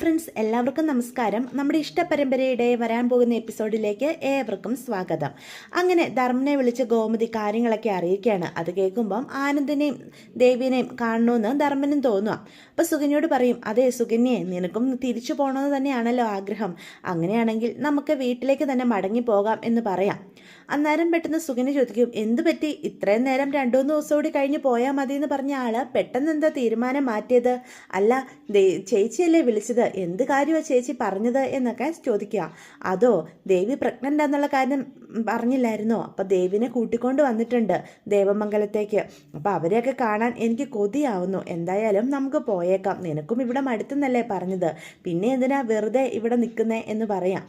Friends എല്ലാവർക്കും നമസ്കാരം. നമ്മുടെ ഇഷ്ട പരമ്പരയുടെ വരാൻ പോകുന്ന എപ്പിസോഡിലേക്ക് ഏവർക്കും സ്വാഗതം. അങ്ങനെ ധർമ്മനെ വിളിച്ച് ഗോമതി കാര്യങ്ങളൊക്കെ അറിയിക്കുകയാണ്. അത് കേൾക്കുമ്പം ആനന്ദിനെയും ദേവിനെയും കാണണമെന്ന് ധർമ്മനും തോന്നുക അപ്പോൾ സുകന്യോട് പറയും അതെ സുകന്യെ നിനക്കും തിരിച്ചു പോകണമെന്ന് തന്നെയാണല്ലോ ആഗ്രഹം. അങ്ങനെയാണെങ്കിൽ നമുക്ക് വീട്ടിലേക്ക് തന്നെ മടങ്ങി പോകാം എന്ന് പറയാം. അന്നേരം പെട്ടെന്ന് സുകന്യ ചോദിക്കും എന്ത് പറ്റി? ഇത്രയും നേരം രണ്ടു മൂന്ന് ദിവസം കൂടി കഴിഞ്ഞ് പോയാൽ മതി എന്ന് പറഞ്ഞ ആൾ പെട്ടെന്ന് എന്താ തീരുമാനം മാറ്റിയത്? അല്ല ചേച്ചിയല്ലേ വിളിച്ചത്. എന്ത് കാര്യമാണ് ചേച്ചി പറഞ്ഞത് എന്നൊക്കെ ചോദിക്കുക. അതോ ദേവി പ്രഗ്നന്റ് എന്നുള്ള കാര്യം പറഞ്ഞില്ലായിരുന്നോ? അപ്പോൾ ദേവിനെ കൂട്ടിക്കൊണ്ട് വന്നിട്ടുണ്ട് ദേവമംഗലത്തേക്ക്. അപ്പോൾ അവരെയൊക്കെ കാണാൻ എനിക്ക് കൊതിയാവുന്നു. എന്തായാലും നമുക്ക് പോയേക്കാം. നിനക്കും ഇവിടെ മടുത്തെന്നല്ലേ പറഞ്ഞത്. പിന്നെ എന്തിനാ വെറുതെ ഇവിടെ നിൽക്കുന്നേ എന്ന് പറയാം.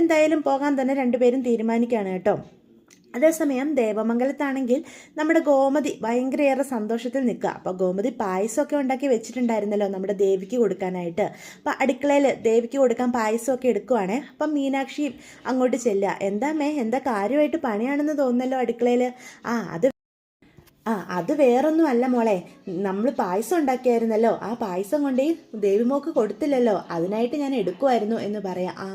എന്തായാലും പോകാൻ തന്നെ രണ്ടുപേരും തീരുമാനിക്കുകയാണ് കേട്ടോ. അതേസമയം ദേവമംഗലത്താണെങ്കിൽ നമ്മുടെ ഗോമതി ഭയങ്കരയേറെ സന്തോഷത്തിൽ നിൽക്കുക. അപ്പോൾ ഗോമതി പായസമൊക്കെ ഉണ്ടാക്കി വെച്ചിട്ടുണ്ടായിരുന്നല്ലോ നമ്മുടെ ദേവിക്ക് കൊടുക്കാനായിട്ട്. അപ്പോൾ അടുക്കളയിൽ ദേവിക്ക് കൊടുക്കാൻ പായസമൊക്കെ എടുക്കുവാണേ. അപ്പം മീനാക്ഷി അങ്ങോട്ട് ചെല്ലുക. എന്താ മേ? എന്താ കാര്യമായിട്ട് പണിയാണെന്ന് തോന്നുന്നല്ലോ അടുക്കളയിൽ ആ അത് ആ അത് വേറൊന്നും അല്ല മോളെ. നമ്മൾ പായസം ഉണ്ടാക്കിയായിരുന്നല്ലോ. ആ പായസം കൊണ്ടേ ദേവിമോക്ക് കൊടുത്തില്ലല്ലോ. അതിനായിട്ട് ഞാൻ എടുക്കുമായിരുന്നു എന്ന് പറയാം. ആ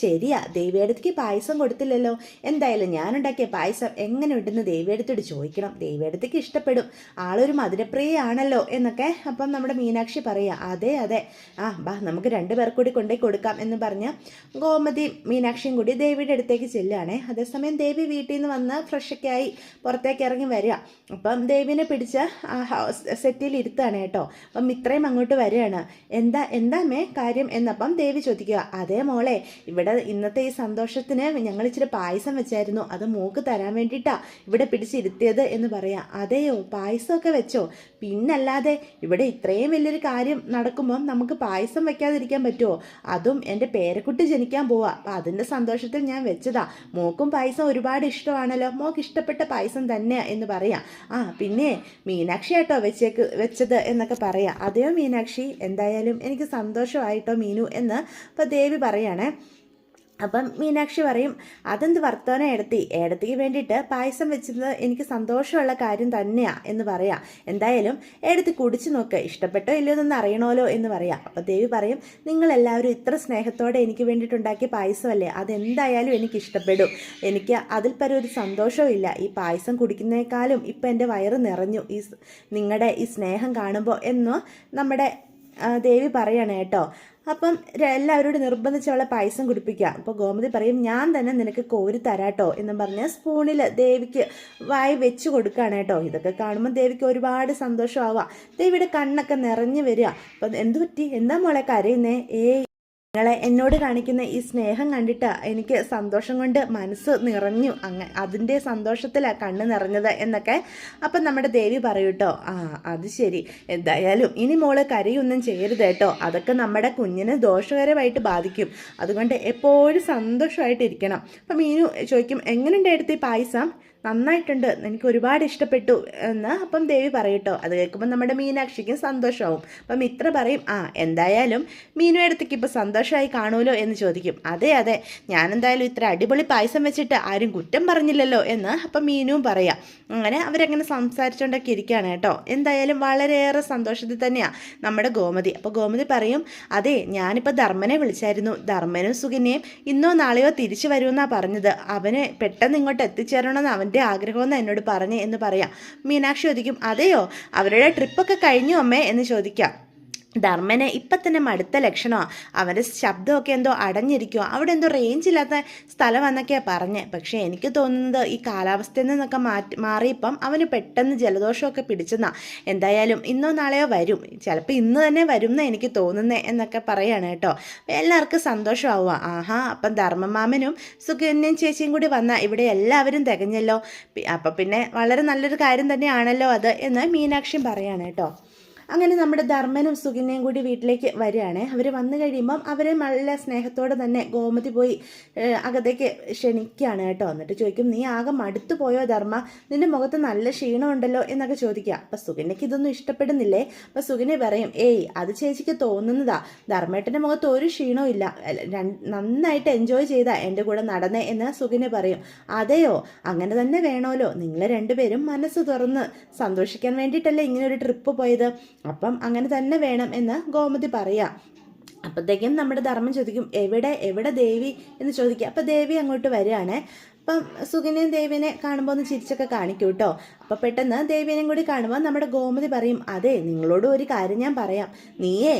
ശരിയാ. ദേവിയടുത്തേക്ക് പായസം കൊടുത്തില്ലല്ലോ. എന്തായാലും ഞാൻ ഉണ്ടാക്കിയ പായസം എങ്ങനെ ഉണ്ടെന്ന് ദേവിയടുത്തോട് ചോദിക്കണം. ദേവിയടുത്തേക്ക് ഇഷ്ടപ്പെടും. ആളൊരു മധുരപ്രിയയാണല്ലോ എന്നൊക്കെ അപ്പം നമ്മുടെ മീനാക്ഷി പറയാ. അതെ അതെ. ആ ബാ നമുക്ക് രണ്ടു പേർ കൂടി കൊണ്ടേ കൊടുക്കാം എന്ന് പറഞ്ഞ് ഗോമതി മീനാക്ഷിയും കൂടി ദേവിയുടെ അടുത്തേക്ക് ചെല്ലുകയാണേ അതേസമയം ദേവി വീട്ടിൽ നിന്ന് വന്ന് ഫ്രഷൊക്കെ ആയി പുറത്തേക്ക് ഇറങ്ങി വരിക. അപ്പം ദേവിനെ പിടിച്ച് ആ സെറ്റിൽ ഇരുത്താണ് കേട്ടോ. അപ്പം ഇത്രയും അങ്ങോട്ട് വരികയാണ്. എന്താ എന്താ മേ കാര്യം എന്നപ്പം ദേവി ചോദിക്കുക അതേ മോളെ ഇവിടെ ഇന്നത്തെ ഈ സന്തോഷത്തിന് ഞങ്ങൾ ഇച്ചിരി പായസം വെച്ചായിരുന്നു. അത് മൂക്ക് തരാൻ വേണ്ടിയിട്ടാ ഇവിടെ പിടിച്ചിരുത്തിയത് എന്ന് പറയാം. അതെയോ പായസമൊക്കെ വെച്ചോ? പിന്നല്ലാതെ ഇവിടെ ഇത്രയും വലിയൊരു കാര്യം നടക്കുമ്പം നമുക്ക് പായസം വെക്കാതിരിക്കാൻ പറ്റുമോ അതും എന്റെ പേരക്കുട്ടി ജനിക്കാൻ പോവാ. അപ്പം അതിന്റെ സന്തോഷത്തിൽ ഞാൻ വെച്ചതാ. മോക്കും പായസം ഒരുപാട് ഇഷ്ടമാണല്ലോ. മോക്ക് ഇഷ്ടപ്പെട്ട പായസം തന്നെയാ എന്ന് പറയാം. ആ പിന്നെ മീനാക്ഷി ആട്ടോ വെച്ചേക്ക് വെച്ചത് എന്നൊക്കെ പറയാം. അതെയോ മീനാക്ഷി? എന്തായാലും എനിക്ക് സന്തോഷമായിട്ടോ മീനു എന്ന് അപ്പോൾ ദേവി പറയണേ. അപ്പം മീനാക്ഷി പറയും അതെന്ത് വർത്തമാനം എടുത്തി? എടുത്തിക്ക് വേണ്ടിയിട്ട് പായസം വെച്ചത് എനിക്ക് സന്തോഷമുള്ള കാര്യം തന്നെയാണ് എന്ന് പറയാം. എന്തായാലും എടുത്ത് കുടിച്ചു നോക്ക്. ഇഷ്ടപ്പെട്ടോ ഇല്ലയോ എന്നൊന്ന് അറിയണമല്ലോ എന്ന് പറയാം. അപ്പം ദേവി പറയും നിങ്ങളെല്ലാവരും ഇത്ര സ്നേഹത്തോടെ എനിക്ക് വേണ്ടിയിട്ടുണ്ടാക്കിയ പായസമല്ലേ? അതെന്തായാലും എനിക്ക് ഇഷ്ടപ്പെടും. എനിക്ക് അതിൽ പരം ഒരു സന്തോഷവും ഇല്ല. ഈ പായസം കുടിക്കുന്നേക്കാളും ഇപ്പം എന്റെ വയറ് നിറഞ്ഞു. ഈ നിങ്ങളുടെ ഈ സ്നേഹം കാണുമ്പോൾ എന്ന് നമ്മുടെ ദേവി പറയണേട്ടോ കേട്ടോ. അപ്പം എല്ലാവരോടും നിർബന്ധിച്ച് അവളെ പായസം കുടിപ്പിക്കുക. അപ്പോൾ ഗോമതി പറയും ഞാൻ തന്നെ നിനക്ക് കോരി തരാട്ടോ എന്ന് പറഞ്ഞ് സ്പൂണിൽ ദേവിക്ക് വായി വെച്ച് കൊടുക്കുകയാണ് കേട്ടോ. ഇതൊക്കെ കാണുമ്പോൾ ദേവിക്ക് ഒരുപാട് സന്തോഷമാവുക. ദേവിയുടെ കണ്ണൊക്കെ നിറഞ്ഞു വരിക. അപ്പം എന്തു പറ്റി എന്താ മോളെ കരയുന്നേ? ഏയ്. നിങ്ങളെ എന്നോട് കാണിക്കുന്ന ഈ സ്നേഹം കണ്ടിട്ട് എനിക്ക് സന്തോഷം കൊണ്ട് മനസ്സ് നിറഞ്ഞു അങ്ങ് അതിന്റെ സന്തോഷത്തിലാണ് കണ്ണ് നിറഞ്ഞത് എന്നൊക്കെ അപ്പം നമ്മുടെ ദേവി പറയൂട്ടോ ആ അത് ശരി. എന്തായാലും ഇനി മോൾ കരയൊന്നും ചെയ്യരുത് കേട്ടോ. അതൊക്കെ നമ്മുടെ കുഞ്ഞിനെ ദോഷകരമായിട്ട് ബാധിക്കും. അതുകൊണ്ട് എപ്പോഴും സന്തോഷമായിട്ടിരിക്കണം. അപ്പം മീനു ചോദിക്കും എങ്ങനെയുണ്ട് എടുത്ത് ഈ പായസം? നന്നായിട്ടുണ്ട്. എനിക്ക് ഒരുപാട് ഇഷ്ടപ്പെട്ടു എന്ന് അപ്പം ദേവി പറയട്ടോ. അത് കേൾക്കുമ്പോൾ നമ്മുടെ മീനാക്ഷിക്കും സന്തോഷമാവും. അപ്പം ഇത്ര പറയും. ആ എന്തായാലും മീനു അടുത്തേക്ക് ഇപ്പോൾ സന്തോഷമായി കാണുമല്ലോ എന്ന് ചോദിക്കും. അതെ അതെ. ഞാനെന്തായാലും ഇത്ര അടിപൊളി പായസം വെച്ചിട്ട് ആരും കുറ്റം പറഞ്ഞില്ലല്ലോ എന്ന് അപ്പം മീനുവും പറയാം. അങ്ങനെ അവരങ്ങനെ സംസാരിച്ചുകൊണ്ടൊക്കെ ഇരിക്കുകയാണ് കേട്ടോ. എന്തായാലും വളരെയേറെ സന്തോഷത്തിൽ തന്നെയാണ് നമ്മുടെ ഗോമതി. അപ്പോൾ ഗോമതി പറയും അതെ ഞാനിപ്പോൾ ധർമ്മനെ വിളിച്ചായിരുന്നു. ധർമ്മനും സുഖിനെയും ഇന്നോ നാളെയോ തിരിച്ചു വരുമെന്നാണ് പറഞ്ഞത്. അവന് പെട്ടെന്ന് ഇങ്ങോട്ട് എത്തിച്ചേരണമെന്ന് അവൻ അവന്റെ ആഗ്രഹമെന്ന് എന്നോട് പറഞ്ഞു എന്ന് പറയാം. മീനാക്ഷി ചോദിക്കും അതെയോ? അവരുടെ ട്രിപ്പൊക്കെ കഴിഞ്ഞു അമ്മേ എന്ന് ചോദിക്കാം. ധർമ്മന് ഇപ്പം തന്നെ മടുത്ത ലക്ഷണമാണ് അവന്റെ ശബ്ദമൊക്കെ എന്തോ അടഞ്ഞിരിക്കുമോ അവിടെ എന്തോ റേഞ്ച് ഇല്ലാത്ത സ്ഥലമെന്നൊക്കെയാണ് പറഞ്ഞത് പക്ഷേ എനിക്ക് തോന്നുന്നത് ഈ കാലാവസ്ഥയിൽ നിന്നൊക്കെ മാറ്റി മാറിയപ്പം അവന് പെട്ടെന്ന് ജലദോഷമൊക്കെ പിടിച്ചെന്നാ. എന്തായാലും ഇന്നോ നാളെയോ വരും. ചിലപ്പോൾ ഇന്ന് തന്നെ വരും എന്നാണ് എനിക്ക് തോന്നുന്നത് എന്നൊക്കെ പറയാണ് കേട്ടോ. എല്ലാവർക്കും സന്തോഷമാവുക ആഹാ അപ്പം ധർമ്മമാമനും സുകന്യൻ ചേച്ചിയും കൂടി വന്നാൽ ഇവിടെ എല്ലാവരും തികഞ്ഞല്ലോ. അപ്പം പിന്നെ വളരെ നല്ലൊരു കാര്യം തന്നെയാണല്ലോ അത് എന്ന് മീനാക്ഷിയും പറയാണ് കേട്ടോ. അങ്ങനെ നമ്മുടെ ധർമ്മനും സുഖിനെയും കൂടി വീട്ടിലേക്ക് വരികയാണ്. അവർ വന്നു കഴിയുമ്പം അവരെ നല്ല സ്നേഹത്തോടെ തന്നെ ഗോമതി പോയി അകത്തേക്ക് ക്ഷണിക്കുകയാണ് കേട്ടോ. എന്നിട്ട് ചോദിക്കും നീ ആകെ മടുത്തു പോയോ ധർമ്മ? നിന്റെ മുഖത്ത് നല്ല ക്ഷീണമുണ്ടല്ലോ? എന്നൊക്കെ ചോദിക്കുക. അപ്പം സുഗിനയ്ക്ക് ഇതൊന്നും ഇഷ്ടപ്പെടുന്നില്ലേ? അപ്പം സുഖിനെ പറയും ഏയ് അത് ചേച്ചിക്ക് തോന്നുന്നതാ. ധർമ്മേട്ടന്റെ മുഖത്ത് ഒരു ക്ഷീണവും ഇല്ല. നന്നായിട്ട് എൻജോയ് ചെയ്താ എന്റെ കൂടെ നടന്നേ എന്ന് സുഖിനെ പറയും. അതെയോ? അങ്ങനെ തന്നെ വേണമല്ലോ നിങ്ങൾ രണ്ടുപേരും മനസ്സ് തുറന്ന് സന്തോഷിക്കാൻ വേണ്ടിയിട്ടല്ലേ ഇങ്ങനെ ഒരു ട്രിപ്പ് പോയത്? അപ്പം അങ്ങനെ തന്നെ വേണം എന്ന് ഗോമതി പറയാം. അപ്പോഴത്തേക്കും നമ്മുടെ ധർമ്മം ചോദിക്കും എവിടെ എവിടെ ദേവി? എന്ന് ചോദിക്കുക അപ്പോൾ ദേവി അങ്ങോട്ട് വരികയാണ്. അപ്പം സുഖിനെയും ദേവിനെ കാണുമ്പോൾ ഒന്ന് ചിരിച്ചൊക്കെ കാണിക്കും കേട്ടോ അപ്പോൾ പെട്ടെന്ന് ദേവിനെയും കൂടി കാണുമ്പോൾ നമ്മുടെ ഗോമതി പറയും അതെ നിങ്ങളോട് ഒരു കാര്യം ഞാൻ പറയാം. നീയേ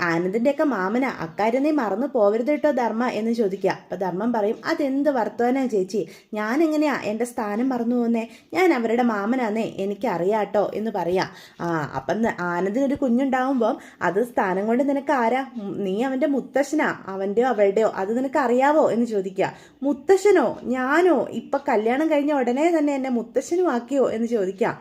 ആനന്ദിന്റെയൊക്കെ മാമന. അക്കാര്യം നീ മറന്നു പോവരുത് കേട്ടോ ധർമ്മ എന്ന് ചോദിക്കുക. അപ്പോൾ ധർമ്മം പറയും അതെന്ത് വർത്തമാനാ ചേച്ചി? ഞാൻ എങ്ങനെയാ എന്റെ സ്ഥാനം മറന്നു പോകുന്നേ ഞാൻ അവരുടെ മാമനാന്നേ. എനിക്കറിയാട്ടോ എന്ന് പറയാം. ആ അപ്പം ആനന്ദിനൊരു കുഞ്ഞുണ്ടാവുമ്പം അത് സ്ഥാനം കൊണ്ട് നിനക്ക് ആരാ? നീ അവന്റെ മുത്തശ്ശനാ. അവന്റെയോ അവളുടെയോ അത് നിനക്ക് അറിയാവോ എന്ന് ചോദിക്കുക. മുത്തശ്ശനോ? ഞാനോ? ഇപ്പൊ കല്യാണം കഴിഞ്ഞ ഉടനെ തന്നെ എന്നെ മുത്തശ്ശനും ആക്കിയോ എന്ന് ചോദിക്കാം.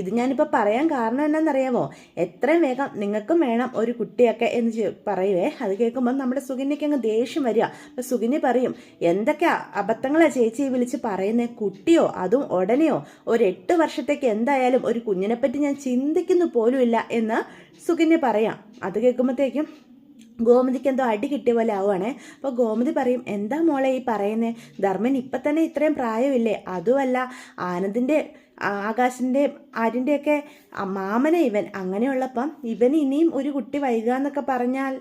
ഇത് ഞാനിപ്പോൾ പറയാൻ കാരണം എന്നാണെന്നറിയാമോ എത്രയും വേഗം നിങ്ങൾക്കും വേണം ഒരു കുട്ടിയൊക്കെ എന്ന് പറയുവേ. അത് കേൾക്കുമ്പോൾ നമ്മുടെ സുഗിനിക്ക് അങ്ങ് ദേഷ്യം വരിക. അപ്പം സുകന്യ പറയും എന്തൊക്കെ അബദ്ധങ്ങളാ ചേച്ചി വിളിച്ച് പറയുന്നത് കുട്ടിയോ? അതും ഉടനെയോ? ഒരു എട്ട് വർഷത്തേക്ക് എന്തായാലും ഒരു കുഞ്ഞിനെപ്പറ്റി ഞാൻ ചിന്തിക്കുന്നു പോലുമില്ല എന്ന് സുഗിനി പറയാം. അത് കേൾക്കുമ്പോഴത്തേക്കും ഗോമതിക്ക് എന്തോ അടി കിട്ടിയ പോലെ ആവുകയാണേ അപ്പോൾ ഗോമതി പറയും എന്താ മോളെ ഈ പറയുന്നത് ധർമ്മൻ ഇപ്പം തന്നെ ഇത്രയും പ്രായമില്ലേ? അതുമല്ല ആനന്ദിന്റെ ആകാശിന്റെ ആര്യന്റെയൊക്കെ മാമന ഇവൻ. അങ്ങനെയുള്ളപ്പം ഇവൻ ഇനിയും ഒരു കുട്ടി വൈകുക എന്നൊക്കെ പറഞ്ഞാൽ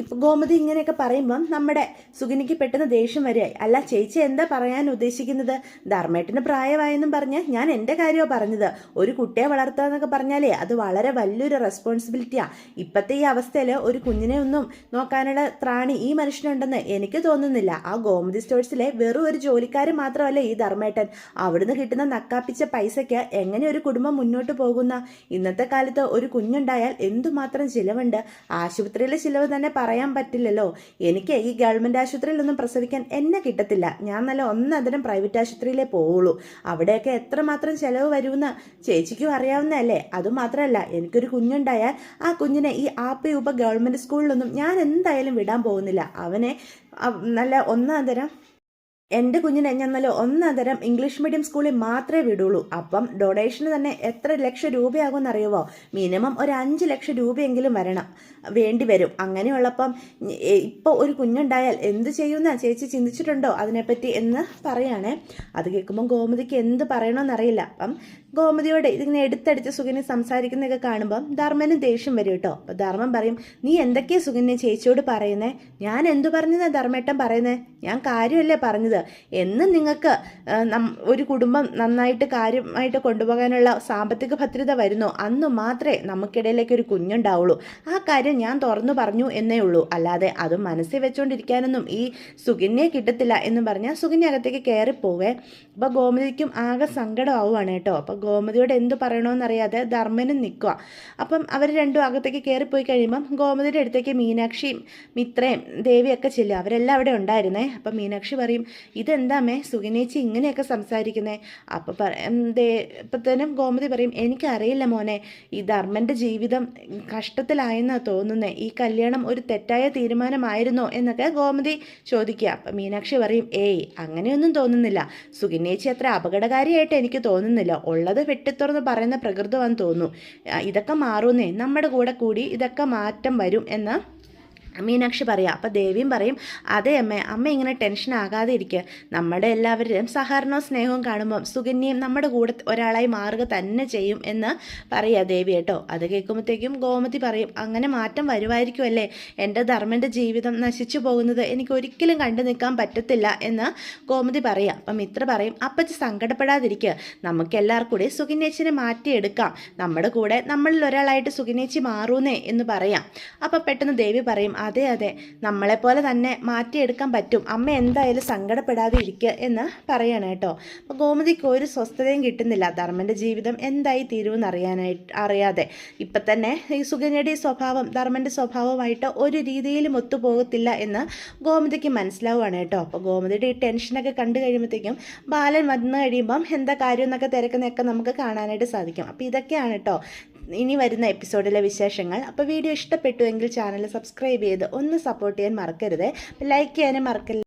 ഇപ്പൊ ഗോമതി ഇങ്ങനെയൊക്കെ പറയുമ്പം നമ്മുടെ സുഗിനിക്ക് പെട്ടെന്ന് ദേഷ്യം വരെയായി അല്ല ചേച്ചി എന്താ പറയാൻ ഉദ്ദേശിക്കുന്നത്? ധർമ്മേട്ടന് പ്രായമായെന്നും പറഞ്ഞ് ഞാൻ എന്റെ കാര്യമാണ് പറഞ്ഞത്? ഒരു കുട്ടിയെ വളർത്തുക എന്നൊക്കെ പറഞ്ഞാലേ അത് വളരെ വലിയൊരു റെസ്പോൺസിബിലിറ്റിയാ ഇപ്പോഴത്തെ ഈ അവസ്ഥയിൽ ഒരു കുഞ്ഞിനെ ഒന്നും നോക്കാനുള്ള ത്രാണി ഈ മനുഷ്യനുണ്ടെന്ന് എനിക്ക് തോന്നുന്നില്ല. ആ ഗോമതി സ്റ്റോഴ്സിലെ വെറും ഒരു ജോലിക്കാരൻ മാത്രമല്ല ഈ ധർമ്മേട്ടൻ? അവിടുന്ന് കിട്ടുന്ന നക്കാപ്പിച്ച പൈസയ്ക്ക് എങ്ങനെ ഒരു കുടുംബം മുന്നോട്ട് പോകുന്ന? ഇന്നത്തെ കാലത്ത് ഒരു കുഞ്ഞുണ്ടായാൽ എന്തുമാത്രം ചിലവുണ്ട്? ആശുപത്രിയിലെ ചിലവ് തന്നെ പറയാൻ പറ്റില്ലല്ലോ. എനിക്ക് ഈ ഗവൺമെന്റ് ആശുപത്രിയിലൊന്നും പ്രസവിക്കാൻ എന്നെ കിട്ടത്തില്ല. ഞാൻ നല്ല ഒന്നതിനും പ്രൈവറ്റ് ആശുപത്രിയിലേ പോവുള്ളൂ. അവിടെയൊക്കെ എത്രമാത്രം ചിലവ് വരുമെന്ന് ചേച്ചിക്കും അറിയാവുന്നതല്ലേ? അതുമാത്രമല്ല എനിക്കൊരു കുഞ്ഞുണ്ടായാൽ ആ കുഞ്ഞിനെ ഈ ആപ്പി ഉപ ഗവൺമെന്റ് സ്കൂളിലൊന്നും ഞാൻ എന്തായാലും വിടാൻ പോകുന്നില്ല. അവനെ നല്ല ഒന്നാം തരം എന്റെ കുഞ്ഞിനെ ഞാൻ നല്ല ഒന്നതരം ഇംഗ്ലീഷ് മീഡിയം സ്കൂളിൽ മാത്രമേ വിടുള്ളൂ. അപ്പം ഡൊണേഷന് തന്നെ എത്ര ലക്ഷം രൂപയാകും അറിയുമോ മിനിമം ഒരു അഞ്ച് ലക്ഷം രൂപയെങ്കിലും വരണം. വേണ്ടി വരും. അങ്ങനെയുള്ളപ്പം ഇപ്പോൾ ഒരു കുഞ്ഞുണ്ടായാൽ എന്ത് ചെയ്യുന്ന? ചേച്ചി ചിന്തിച്ചിട്ടുണ്ടോ അതിനെപ്പറ്റി എന്ന് പറയുകയാണേ അത് കേൾക്കുമ്പോൾ ഗോമതിക്ക് എന്ത് പറയണമെന്നറിയില്ല അപ്പം ഗോമതിയോട് ഇതിങ്ങനെ എടുത്തടിച്ച് സുഗന്യ സംസാരിക്കുന്നതൊക്കെ കാണുമ്പം ധർമ്മന് ദേഷ്യം വരും കേട്ടോ. അപ്പോൾ ധർമ്മൻ പറയും നീ എന്തൊക്കെയാ സുഗന്യ ചേച്ചിയോട് പറയുന്നേ? ഞാൻ എന്തു പറഞ്ഞതാ ധർമ്മേട്ടൻ പറയുന്നേ? ഞാൻ കാര്യമല്ലേ പറഞ്ഞത്? എന്ന് നിങ്ങൾക്ക് ഒരു കുടുംബം നന്നായിട്ട് കാര്യമായിട്ട് കൊണ്ടുപോകാനുള്ള സാമ്പത്തിക ഭദ്രത വരുന്നു? അന്ന് മാത്രമേ നമുക്കിടയിലേക്ക് ഒരു കുഞ്ഞുണ്ടാവുള്ളൂ. ആ കാര്യം ഞാൻ തുറന്നു പറഞ്ഞു എന്നേ ഉള്ളൂ. അല്ലാതെ അത് മനസ്സിൽ വെച്ചുകൊണ്ടിരിക്കാനൊന്നും ഈ സുഖിനെ കിട്ടത്തില്ല എന്ന് പറഞ്ഞാൽ സുഖിനെ അകത്തേക്ക് കയറിപ്പോവേ അപ്പോൾ ഗോമതിക്കും ആകെ സങ്കടമാവുകയാണ് കേട്ടോ. അപ്പോൾ ഗോമതിയോട് എന്ത് പറയണമെന്നറിയാതെ ധർമ്മനും നിൽക്കുക അപ്പം അവർ രണ്ടും അകത്തേക്ക് കയറിപ്പോയി കഴിയുമ്പം ഗോമതിയുടെ അടുത്തേക്ക് മീനാക്ഷിയും മിത്രയും ദേവിയൊക്കെ ചെല്ലുക. അവരെല്ലാം അവിടെ ഉണ്ടായിരുന്നേ. അപ്പം മീനാക്ഷി പറയും ഇതെന്താമേ സുഗനേച്ചി ഇങ്ങനെയൊക്കെ സംസാരിക്കുന്നേ. അപ്പം ദേ ഇപ്പത്തേനും ഗോമതി പറയും എനിക്കറിയില്ല മോനെ ഈ ധർമ്മന്റെ ജീവിതം കഷ്ടത്തിലായെന്നാണ് തോന്നുന്നേ. ഈ കല്യാണം ഒരു തെറ്റായ തീരുമാനമായിരുന്നോ? എന്നൊക്കെ ഗോമതി ചോദിക്കുക. അപ്പം മീനാക്ഷി പറയും ഏയ് അങ്ങനെയൊന്നും തോന്നുന്നില്ല. സുഗിനേച്ചി അത്ര അപകടകാരിയായിട്ട് എനിക്ക് തോന്നുന്നില്ല. ഉള്ളത് വെട്ടിത്തുറന്ന് പറയുന്ന പ്രകൃതമാണെന്ന് തോന്നുന്നു. ഇതൊക്കെ മാറുന്നേ. നമ്മുടെ കൂടെ കൂടി ഇതൊക്കെ മാറ്റം വരും എന്ന് മീനാക്ഷി പറയാം അപ്പോൾ ദേവിയും പറയും അതെ അമ്മ അമ്മ ഇങ്ങനെ ടെൻഷൻ ആകാതെ ഇരിക്കുക നമ്മുടെ എല്ലാവരുടെയും സഹകരണവും സ്നേഹവും കാണുമ്പം സുകന്യയും നമ്മുടെ കൂടെ ഒരാളായി മാറുക തന്നെ ചെയ്യും എന്ന് പറയുക ദേവി കേട്ടോ. അത് കേൾക്കുമ്പോഴത്തേക്കും ഗോമതി പറയും അങ്ങനെ മാറ്റം വരുമായിരിക്കുമല്ലേ? എന്റെ ധർമ്മന്റെ ജീവിതം നശിച്ചു പോകുന്നത് എനിക്ക് ഒരിക്കലും കണ്ടു നിൽക്കാൻ പറ്റത്തില്ല എന്ന് ഗോമതി പറയാം. അപ്പം മിത്ര പറയും അപ്പച്ചി സങ്കടപ്പെടാതിരിക്കുക നമുക്കെല്ലാവർക്കും കൂടി സുകന്യേച്ചിനെ മാറ്റിയെടുക്കാം. നമ്മുടെ കൂടെ നമ്മളിൽ ഒരാളായിട്ട് സുകന്യേച്ചി മാറൂന്നേ എന്ന് പറയാം. അപ്പം പെട്ടെന്ന് ദേവി പറയും അതെ അതെ. നമ്മളെപ്പോലെ തന്നെ മാറ്റിയെടുക്കാൻ പറ്റും. അമ്മ എന്തായാലും സങ്കടപ്പെടാതെ ഇരിക്കുക എന്ന് പറയണം കേട്ടോ. അപ്പോൾ ഗോമതിക്ക് ഒരു സ്വസ്ഥതയും കിട്ടുന്നില്ല. ധർമ്മന്റെ ജീവിതം എന്തായി തീരുമെന്ന് അറിയാനായിട്ട് അറിയാതെ. ഇപ്പം തന്നെ ഈ സുകന്യയുടെ സ്വഭാവം ധർമ്മന്റെ സ്വഭാവമായിട്ട് ഒരു രീതിയിലും ഒത്തുപോകത്തില്ല എന്ന് ഗോമതിക്ക് മനസ്സിലാവുകയാണ് കേട്ടോ. അപ്പോൾ ഗോമതിയുടെ ഈ ടെൻഷനൊക്കെ കണ്ടു കഴിയുമ്പോഴത്തേക്കും ബാലൻ വന്നു കഴിയുമ്പം എന്താ കാര്യം എന്നൊക്കെ തിരക്കുന്നതൊക്കെ നമുക്ക് കാണാനായിട്ട് സാധിക്കും. അപ്പോൾ ഇതൊക്കെയാണ് കേട്ടോ ഇനി വരുന്ന എപ്പിസോഡിലെ വിശേഷങ്ങൾ. അപ്പോൾ വീഡിയോ ഇഷ്ടപ്പെട്ടുവെങ്കിൽ ചാനൽ സബ്സ്ക്രൈബ് ചെയ്ത് ഒന്ന് സപ്പോർട്ട് ചെയ്യാൻ മറക്കരുത്. ലൈക്ക് ചെയ്യാനും മറക്കല്ല.